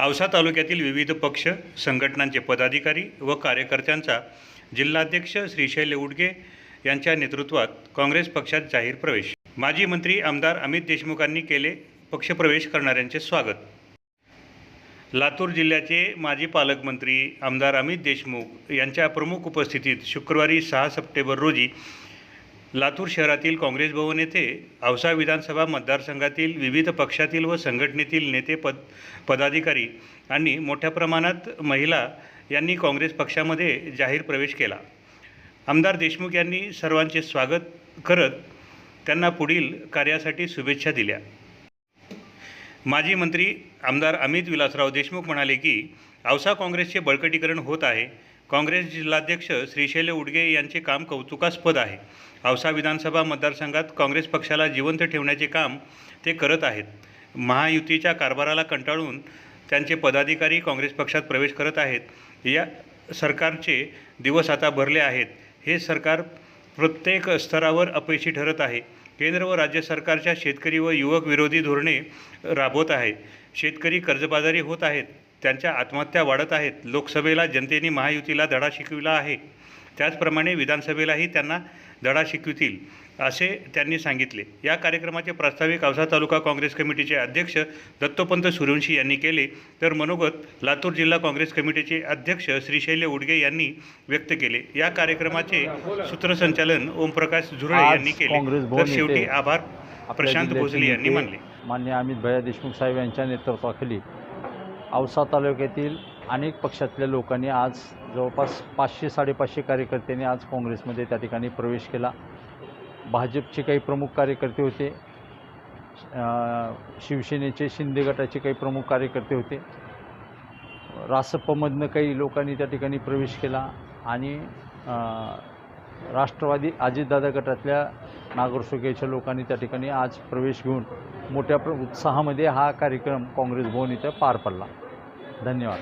औसा तालुक्यातील विविध पक्ष संघटनांचे पदाधिकारी व कार्यकर्त्यांचा जिल्हाध्यक्ष श्रीशैल उडगे यांच्या नेतृत्वात काँग्रेस पक्षात जाहीर प्रवेश. माजी मंत्री आमदार अमित देशमुखांनी केले पक्षप्रवेश करणाऱ्यांचे स्वागत. लातूर जिल्ह्याचे माजी पालकमंत्री आमदार अमित देशमुख यांच्या प्रमुख उपस्थितीत शुक्रवारी सहा सप्टेंबर रोजी लातूर शहरातील काँग्रेस भवन येथे औसा विधानसभा मतदारसंघातील विविध पक्षातील व संघटनेतील नेते पद पदाधिकारी आणि मोठ्या प्रमाणात महिला यांनी काँग्रेस पक्षामध्ये जाहीर प्रवेश केला. आमदार देशमुख यांनी सर्वांचे स्वागत करत त्यांना पुढील कार्यासाठी शुभेच्छा दिल्या. माजी मंत्री आमदार अमित विलासराव देशमुख म्हणाले की औसा काँग्रेसचे बळकटीकरण होत आहे काँग्रेस जिल्हाध्यक्ष श्रीशैल उडगे यांचे काम कौतुकास्पद आहे. औसा विधानसभा मतदारसंघात काँग्रेस पक्षाला जिवंत ठेवण्याचे काम ते करत आहेत. महायुतीच्या कारभाराला कंटाळून त्यांचे पदाधिकारी काँग्रेस पक्षात प्रवेश करत आहेत. या सरकारचे दिवस आता भरले आहेत. हे सरकार प्रत्येक स्तरावर अपयशी ठरत आहे. केंद्र व राज्य सरकारच्या शेतकरी व युवक विरोधी धोरणे राबवत आहे. शेतकरी कर्जबाजारी होत आहेत. त्यांच्या आत्महत्या वाढत आहेत. लोकसभेला जनतेने महायुतीला धडा शिकविला आहे. त्याचप्रमाणे विधानसभेलाही त्यांना धडा शिकवितील असे त्यांनी सांगितले. या कार्यक्रमाचे प्रास्ताविक औसा तालुका काँग्रेस कमिटीचे अध्यक्ष दत्तोपंत सूर्यवंशी यांनी केले तर मनोगत लातूर जिल्हा काँग्रेस कमिटीचे अध्यक्ष श्रीशैल्य उडगे यांनी व्यक्त केले. या कार्यक्रमाचे सूत्रसंचालन ओमप्रकाश झुरळे यांनी केले. तर शेवटी आभार प्रशांत भोसले यांनी मानले. मान्य अमित भैया देशमुख साहेब यांच्या नेतृत्वाखाली औसा तालुक्यातील अनेक पक्षातल्या लोकांनी आज जवळपास पाचशे साडेपाचशे कार्यकर्त्यांनी आज काँग्रेसमध्ये त्या ठिकाणी प्रवेश केला. भाजपचे काही प्रमुख कार्यकर्ते होते. शिवसेनेचे शिंदे गटाचे काही प्रमुख कार्यकर्ते होते. रासपमधनं काही लोकांनी त्या ठिकाणी प्रवेश केला आणि राष्ट्रवादी अजितदादा गटातल्या नागरसोग्याच्या लोकांनी त्या ठिकाणी आज प्रवेश घेऊन मोठ्या प्र उत्साहामध्ये हा कार्यक्रम काँग्रेस भवन इथं पार पडला. धन्यवाद.